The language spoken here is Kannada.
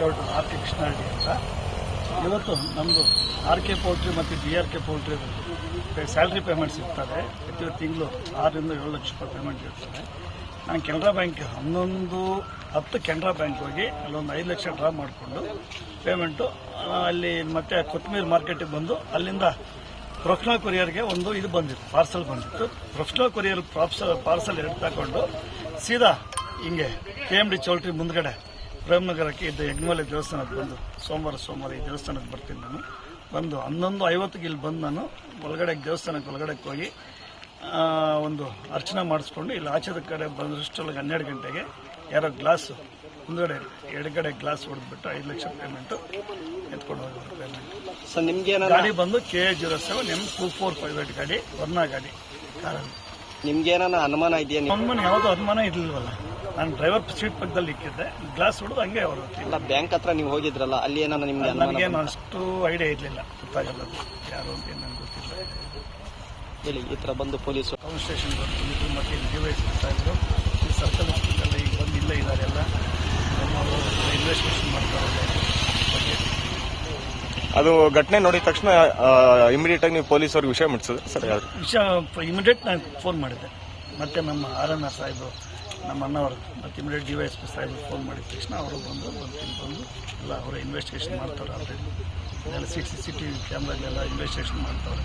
ಲೇಔಟ್ ಆರ್ ಕೆ ಕೃಷ್ಣಾರೆಡ್ಡಿ ಅಂತ. ಇವತ್ತು ನಮ್ಮದು ಆರ್ ಕೆ ಪೌಲ್ಟ್ರಿ ಮತ್ತು D R K poultry salary payment ಸಿಗ್ತದೆ. ಪ್ರತಿ ತಿಂಗಳು ಆರರಿಂದ ಏಳು ಲಕ್ಷ ರೂಪಾಯಿ ಪೇಮೆಂಟ್ ಇರ್ತದೆ. ನಾನು ಕೆನರಾ ಬ್ಯಾಂಕ್ ಹನ್ನೊಂದು ಹತ್ತು ಕೆನರಾ ಬ್ಯಾಂಕ್ ಹೋಗಿ ಅಲ್ಲೊಂದು ಐದು ಲಕ್ಷ ಡ್ರಾ ಮಾಡಿಕೊಂಡು ಪೇಮೆಂಟು ಅಲ್ಲಿ ಮತ್ತೆ ಕೊತ್ತಂಬರಿ ಮಾರ್ಕೆಟಿಗೆ ಬಂದು ಅಲ್ಲಿಂದ ಪ್ರೊಫೆಷನಲ್ ಕೊರಿಯರ್ಗೆ ಒಂದು ಇದು ಬಂದಿತ್ತು, ಪಾರ್ಸಲ್ ಬಂದಿತ್ತು. ಪ್ರೊಫೆಷನಲ್ ಕೊರಿಯರ್ ಪಾರ್ಸಲ್ ಪಾರ್ಸಲ್ ಎರಡು ತಗೊಂಡು ಸೀದಾ ಹಿಂಗೆ ಕೆ ಎಂ ಡಿ ಚೌಲ್ಟ್ರಿ ಮುಂದ್ಗಡೆ ಪ್ರೇಮನಗರಕ್ಕೆ ಇದ್ದ ಯಜ್ಞಮಲೆ ದೇವಸ್ಥಾನಕ್ಕೆ ಬಂದು ಸೋಮವಾರ ಸೋಮವಾರ ಈ ದೇವಸ್ಥಾನಕ್ಕೆ ಬರ್ತೀನಿ ನಾನು. ಬಂದು ಹನ್ನೊಂದು ಐವತ್ತಿಗೆ ಇಲ್ಲಿ ಬಂದು ನಾನು ಒಳಗಡೆ ದೇವಸ್ಥಾನಕ್ಕೆ ಒಳಗಡೆಗೆ ಹೋಗಿ ಒಂದು ಅರ್ಚನೆ ಮಾಡಿಸ್ಕೊಂಡು ಇಲ್ಲಿ ಆಚೆದ ಕಡೆ ಬಂದಷ್ಟೊಳಗೆ ಹನ್ನೆರಡು ಗಂಟೆಗೆ ಯಾರೋ ಗ್ಲಾಸು ಮುಂದ್ಗಡೆ ಎಡಗಡೆ ಗ್ಲಾಸ್ ಹೊಡೆದ್ಬಿಟ್ಟು ಐದು ಲಕ್ಷ ಪೇಮೆಂಟು ಎತ್ಕೊಂಡು ಹೋಗಿ ಪೇಮೆಂಟ್ ಸೊ ನಿಮ್ಗೆ ಗಾಡಿ ಬಂದು K zero seven M two four five eight ಗಾಡಿ ವರ್ಣ ಗಾಡಿ ಕಾರಲ್ಲಿ. ನಿಮ್ಗೆ ಏನಾನ ಅನುಮಾನ ಇದೆಯಾ ನೀವು ಯಾವ್ದು ಯಾವುದೋ ಅನುಮಾನ ಇರಲಿಲ್ವಲ್ಲ. ನಾನು ಡ್ರೈವರ್ ಸೀಟ್ ಪಕ್ಕದಲ್ಲಿ ಇಕ್ಕಿದ್ದೆ. ಗ್ಲಾಸ್ ಹೊಡೆದು ಹಂಗೆ ಅವರು ಇಲ್ಲ ಬ್ಯಾಂಕ್ ಹತ್ರ ನೀವು ಹೋಗಿದ್ರಲ್ಲ ಅಲ್ಲಿ ಏನಾನ ನಿಮ್ಗೆ ಅನುಮಾನ ನನಗೇನು ಅಷ್ಟು ಐಡಿಯಾ ಇರಲಿಲ್ಲ. ಗೊತ್ತಾಗಲ್ಲ. ಯಾರು ಅಂತ ಏನು ನನಗೆ ಗೊತ್ತಿಲ್ಲ. ಹೇಳಿ ಈ ತರ ಬಂದು ಪೊಲೀಸ್ ಟೌನ್ ಸ್ಟೇಷನ್ ಬಂದು ಮತ್ತೆ ಡಿವೈಸ್ ಬರ್ತಾ ಇದ್ರು. ಈ ಸರ್ಕಲ್ ಹಾಸ್ಪಿಟಲ್ ಈಗ ಬಂದು ಇಲ್ಲೇ ಇದ್ದಾರೆ ಎಲ್ಲ. ನಮ್ಮವರು ಇನ್ವೆಸ್ಟಿಗೇಷನ್ ಮಾಡ್ತಾ ಬಗ್ಗೆ ಅದು ಘಟನೆ ನೋಡಿದ ತಕ್ಷಣ ಇಮಿಡಿಯೇಟ್ ಆಗಿ ನೀವು ಪೊಲೀಸರಿಗೆ ವಿಷಯ ಮುಟ್ಟಿಸಿದ್ರೆ. ಸರಿ ವಿಷಯ ಇಮಿಡಿಯೇಟ್ ನಾನು ಫೋನ್ ಮಾಡಿದ್ದೆ. ಮತ್ತೆ ನಮ್ಮ ಆರ್ ಎನ್ ಆರ್ ಸಾಹೇಬರು, ನಮ್ಮ ಅಣ್ಣವರು, ಮತ್ತು immediate D Y S P ಸಾಹೇಬರು ಫೋನ್ ಮಾಡಿದ ತಕ್ಷಣ ಅವರು ಬಂದು ಬಂದು ಬಂದು ಎಲ್ಲ ಅವರ ಇನ್ವೆಸ್ಟಿಗೇಷನ್ ಮಾಡ್ತಾರೆ ಆಲ್ರೆಡಿ ಎಲ್ಲ C C C T V ಕ್ಯಾಮ್ರಾಗಳೆಲ್ಲ investigation ಮಾಡ್ತಾರೆ